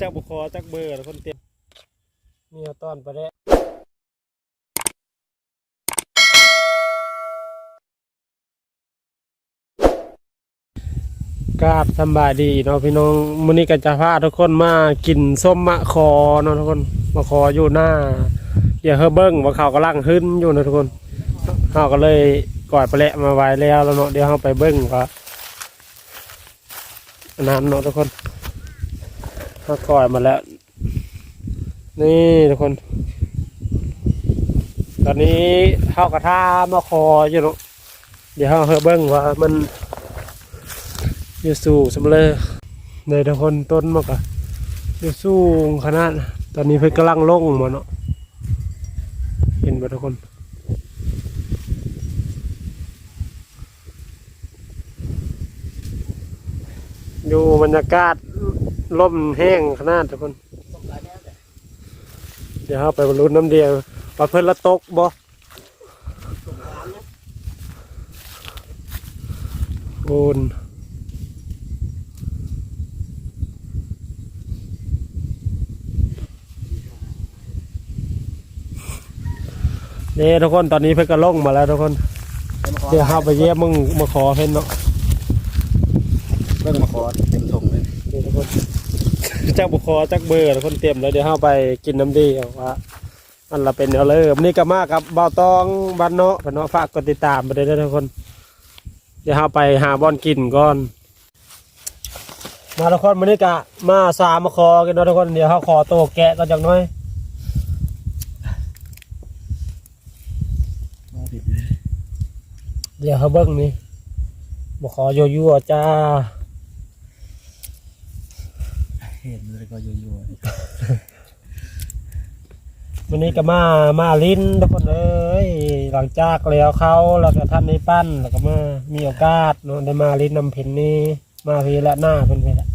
จักบุคอจักเบอร์แล้วคนเตรียมนี่เอาต้อนไปแล้วกราบสำบายดีเนาะพี่น้องมื้อนี้ก็จะพาทุกคนมากินส้มมะคอเนาะทุกคนมะคออยู่หน้า เดี๋ยวเฮอเบิ้งว่าเขากำลังขึ้นอยู่นะทุกคนเขาก็เลยกอดไปแหละมาไว้แล้วแล้วเนาะเดี๋ยวเขาไปเบิ้งว่าอันนั้นเนาะทุกคนเขากอดมาแล้ว นี่ทุกคน ตอนนี้เขากระทามาคออยู่เนาะเดี๋ยวเขาเฮเบิ้งว่ามันอยู่สูงสำเลยในทุกคนต้นมากอะอยู่สูงขนาด ตอนนี้เพิ่งกำลังลงมาเนาะเห็นไหมทุกคน อยู่บรรยากาศลมแห้งขนาดทุกคน เดี๋ยวเราไปบรรลุน้ำเดียวว่าเพิ่นละตกบ่โอนเนี่ทุกคนตอนนี้เพิ่นก็ลงมาแล้วทุกคน เดี๋ยวเราไปเยี่ยมมึงมาขอเพิ่นเนาะ อเต็มถุงเลยนี่ทุกคนจักบุคอจักเบอร์ทุกคนเตรียมแล้วเดี๋ยวเราไปกินน้ำดีเอาว่าอันละเป็นเอาเลยวันนี้ก็มากับบ่าวตองบ้านเนาะบ้านเนาะฝากกดติดตามไปด้วยนะทุกคน เดี๋ยวเราไปหาบอนกินก่อน มาทุกคนวันนี้ก็มาสามมาคอกันเนาะทุกคนเดี๋ยวเขาขอโตวแกะก็จังน้อยมาผิดเลยเดี๋ยวเขาเบิ้งนี่มาขอโยยั่วจ้า เห็นเลยก็ยั่ววันนี้ก็มา มาลิ้นทุกคนเอ้ยหลังจากแล้วเขาแล้วก็ท่านในปั้นแล้วก็มา มีโอกาสเนาะได้มาลิ้นนำเพนนี่มาพีละหน้าเพิ่นพีละๆ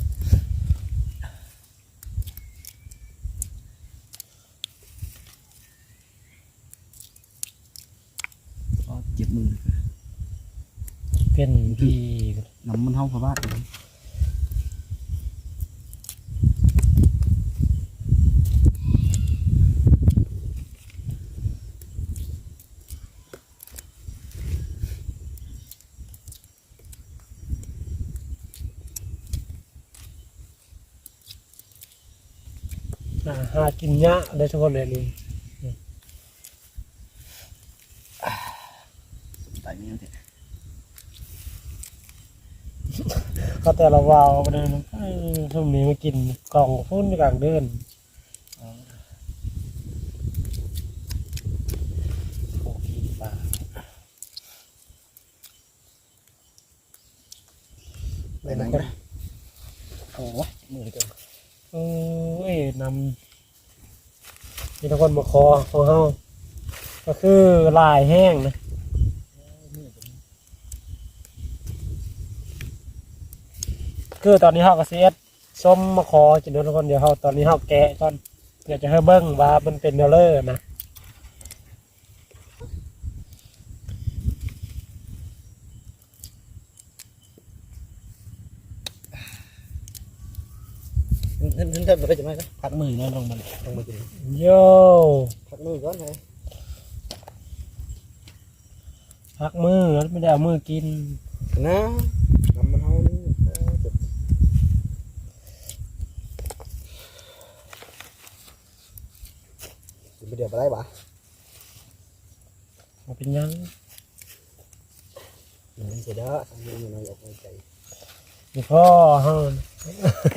ก็เจ็บมือ เป็นพี่น้ำมันเท่าพระบาทเลย กินยะได้ทุกคนเลยนี่ตายนี่เถอะก็แต่ละวาวไปเลยนะเอ้ยทุ่มนี้มากินกล่องฟุ้นกลางเดินโอเคป่าไปนะคนโอ้ยมือจังเอ้ยนำ มีทุกคนมาคอของเฮาก็คือลายแห้งนะคือตอนนี้เฮาก็เอ็ดส้มมาคอจินเนทุกคนเดี๋ยวเฮาตอนนี้เฮาแกะก่อนเดี๋ยวจะให้เบิ้งว่ามันเป็นเนลเลอร์นะ นั่นนั่นไปจะไหมครับพักมือนะลงมาลงมากิโย่พักมือก่อนไงพักมือไม่ได้เอามือกินนะนำมันเท่านี้เจ็บจะไปเดี๋ยวไปได้ปะเอาเป็นยังมันเสียดายทำยังไงออกมาใจ นี่พ่อเฮานะ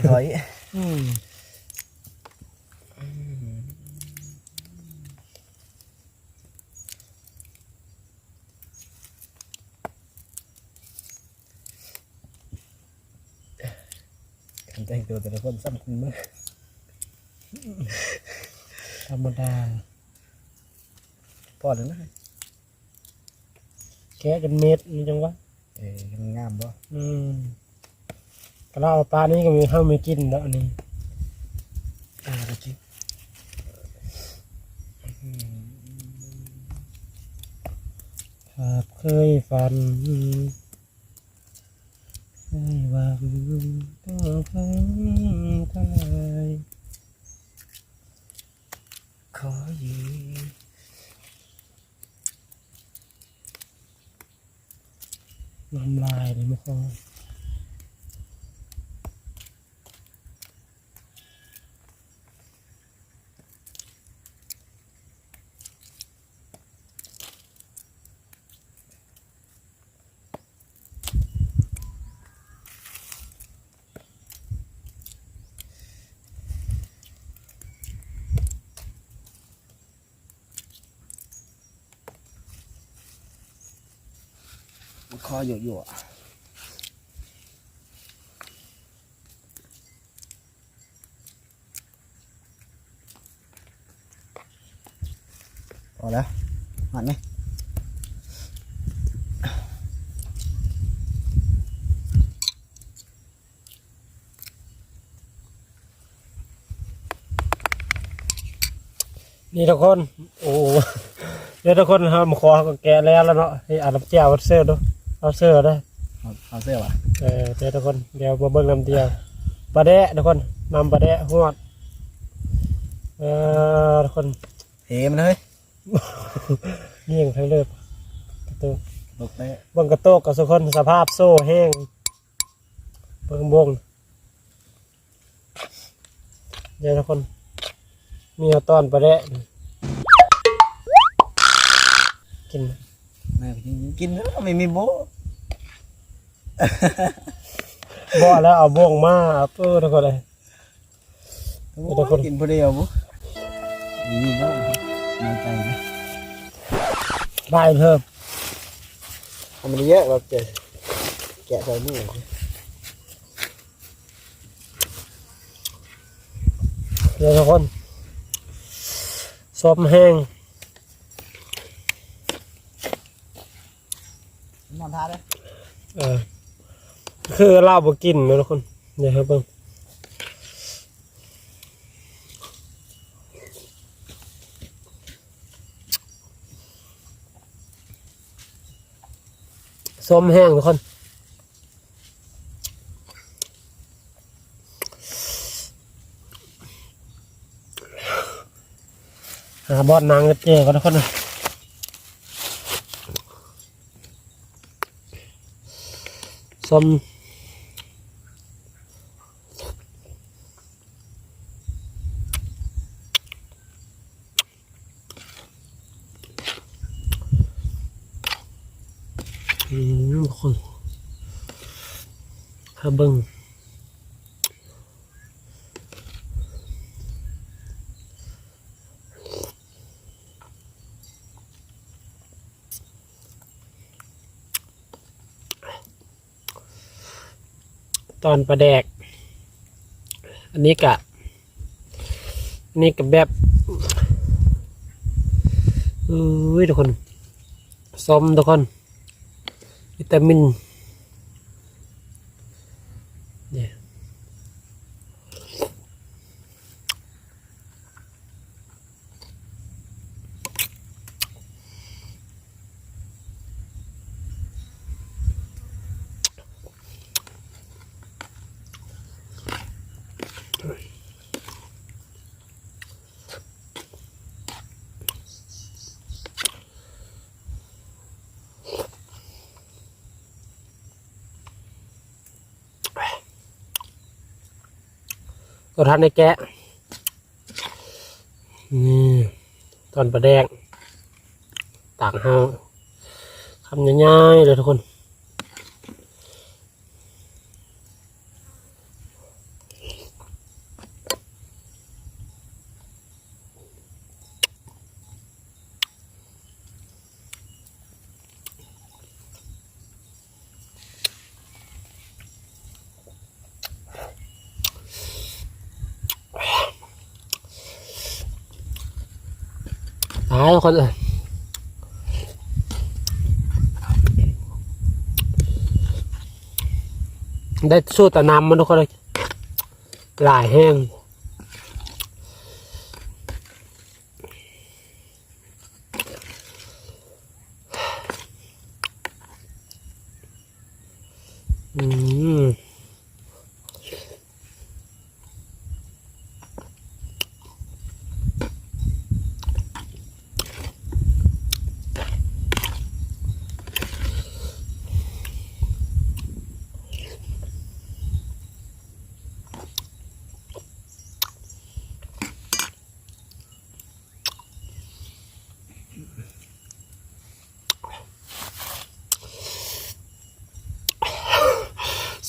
ถอยอืมการแต่งตัวแต่ละคนสำคัญมากธรรมดาพอแล้วนะแกะจนเม็ดนี่จังวะเอ้ยงามบ่อืม เระลาปลานี้ก็มีเข้ามีกินแล้วอนี่อ่าไปกินครับเคยฝันเคยหวังก็เคยทลายขออยู่น้ำลายเลยมั้งครั คออยู่อยู่พอแล้วหันไหมนี่ทุกคน โอ้เดี๋ยวทุกคนทำคอกแกะแล้วแล้วเนาะให้อาน้ำเจียวเสื้อดู เอาเสื้อได้เอาเอาเสื้อวะเออเดี๋ยวทุกคนเดี๋ยวมาเบิ่งน้ำเดียวปลาแดะทุกคนนำปลาแดะหวดเออทุกคนเทมันเลยเงี้ยงทั้งเลือบกระโตกลกได้เบิ่งกระโตกกับทุกคนสภาพโซ่แห้งเบิ่งบงเดี๋ยวทุกคน มีเอาตอนปลาแดะนี่กิน แม่กินกินแล้วไม่มีโบะบ่แล้วเอาบวงมาเพื่อทุกคนเลยทุกคน กินผู้เดียวบุมีโบะในใจนะบายเพิ่มทำมันเยอะแบบเจแกะใส่มือเดี๋ยวทุกคนส้มแห้ง นอนท่าเลย เออ คือเหล้าบ่กินนะทุกคนเดี๋ยวให้เบิ่งส้มแห้งทุกคนหาบอดนางเจอกันทุกคนนะ ส้มอืมทุกคนถ้าเบิ่ง ตอนประแดก อันนี้กะนี่กับแบบอุ้ยทุกคนส้มทุกคน วิตามิน ตัวทันในแกะ นี่ ตอนประแดงต่างห้าคำง่ายๆเลยทุกคน ตายคนเลยได้สู้แต่น้ำมันทุกคนเลยหลายแห้งอืม อ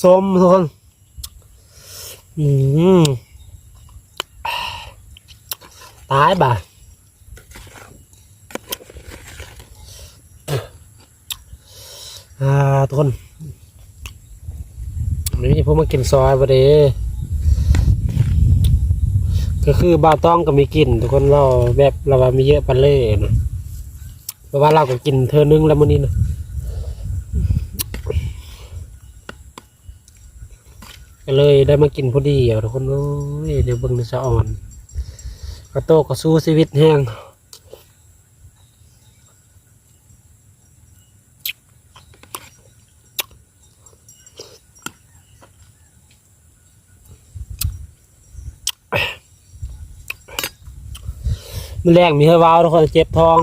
ส้มทุกคนอืมตายบ่าอ่าทุกคนนี่พวกมากินซอยบ่เด้ก็คือบ่าต้องก็มีกินทุกคนเราแบบเราว่ามีเยอะปันเล่นะเพราะว่าเราก็กินเธอนึงแล้วมื้อนี้นะ เลยได้มากินพอดีอะทุกคนโอ้ยเดี๋ยวเบิ่งในสะอ่อนกระโตกก็สู้ชีวิตแห้งมันแรกมีเฮวาวทุกคนเจ็บท้อง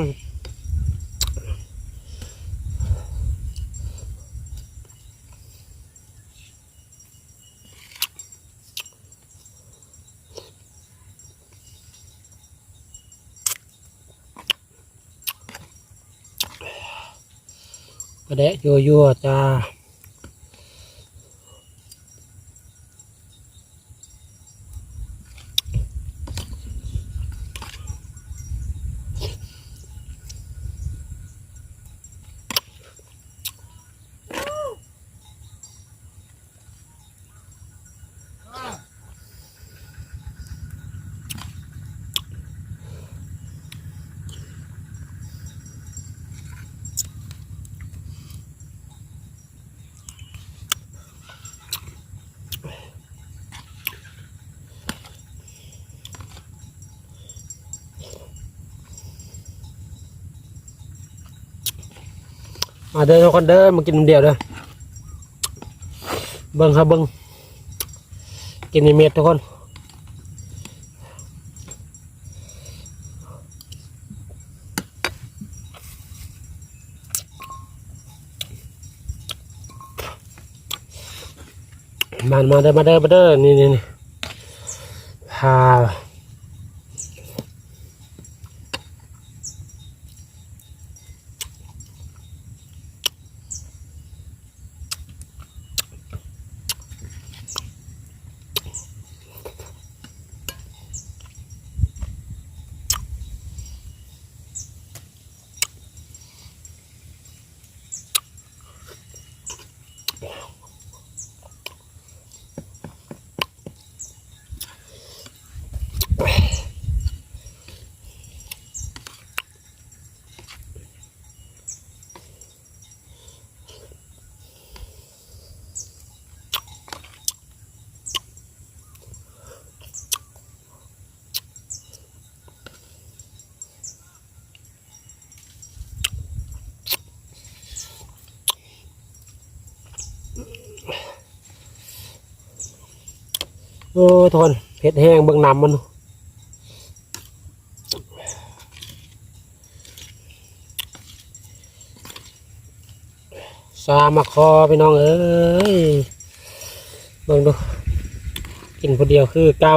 กระเดะยัวยัวจ้า มาเดินทุกคนเดินมากินเดียวเด้อเบิ้งครับเบิ้งกินในเม็ดทุกคนมามาเดินมาเดินมาเดินนี่นี่นี่พา โอ้ทุกคนเผ็ดแห้งเบื้องน้ำมันซามาคอพี่น้องเอ้ยเบิ่งดูกินคนเดียวคือเก้า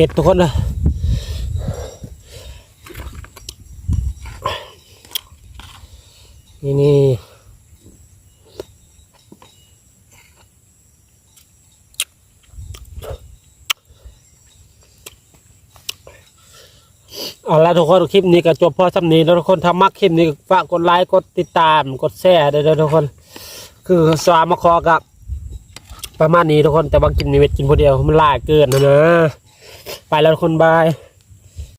ผ็ดทุกคนนะนี่นี่เอาละทุกคนคลิปนี้ก็จบพอสำนี้แล้วทุกคนทำมักคลิปนี้ก็ฝากกดไลค์กดติดตามกดแชร์ด้วยทุกคน คือสวามาคอกับประมาณนี้ทุกคนแต่บางกินมีเม็ดกินคนเดียวมันลายเกินนะนะ ไปแล้วทุกคนบาย